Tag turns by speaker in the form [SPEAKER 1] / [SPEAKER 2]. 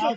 [SPEAKER 1] চুপ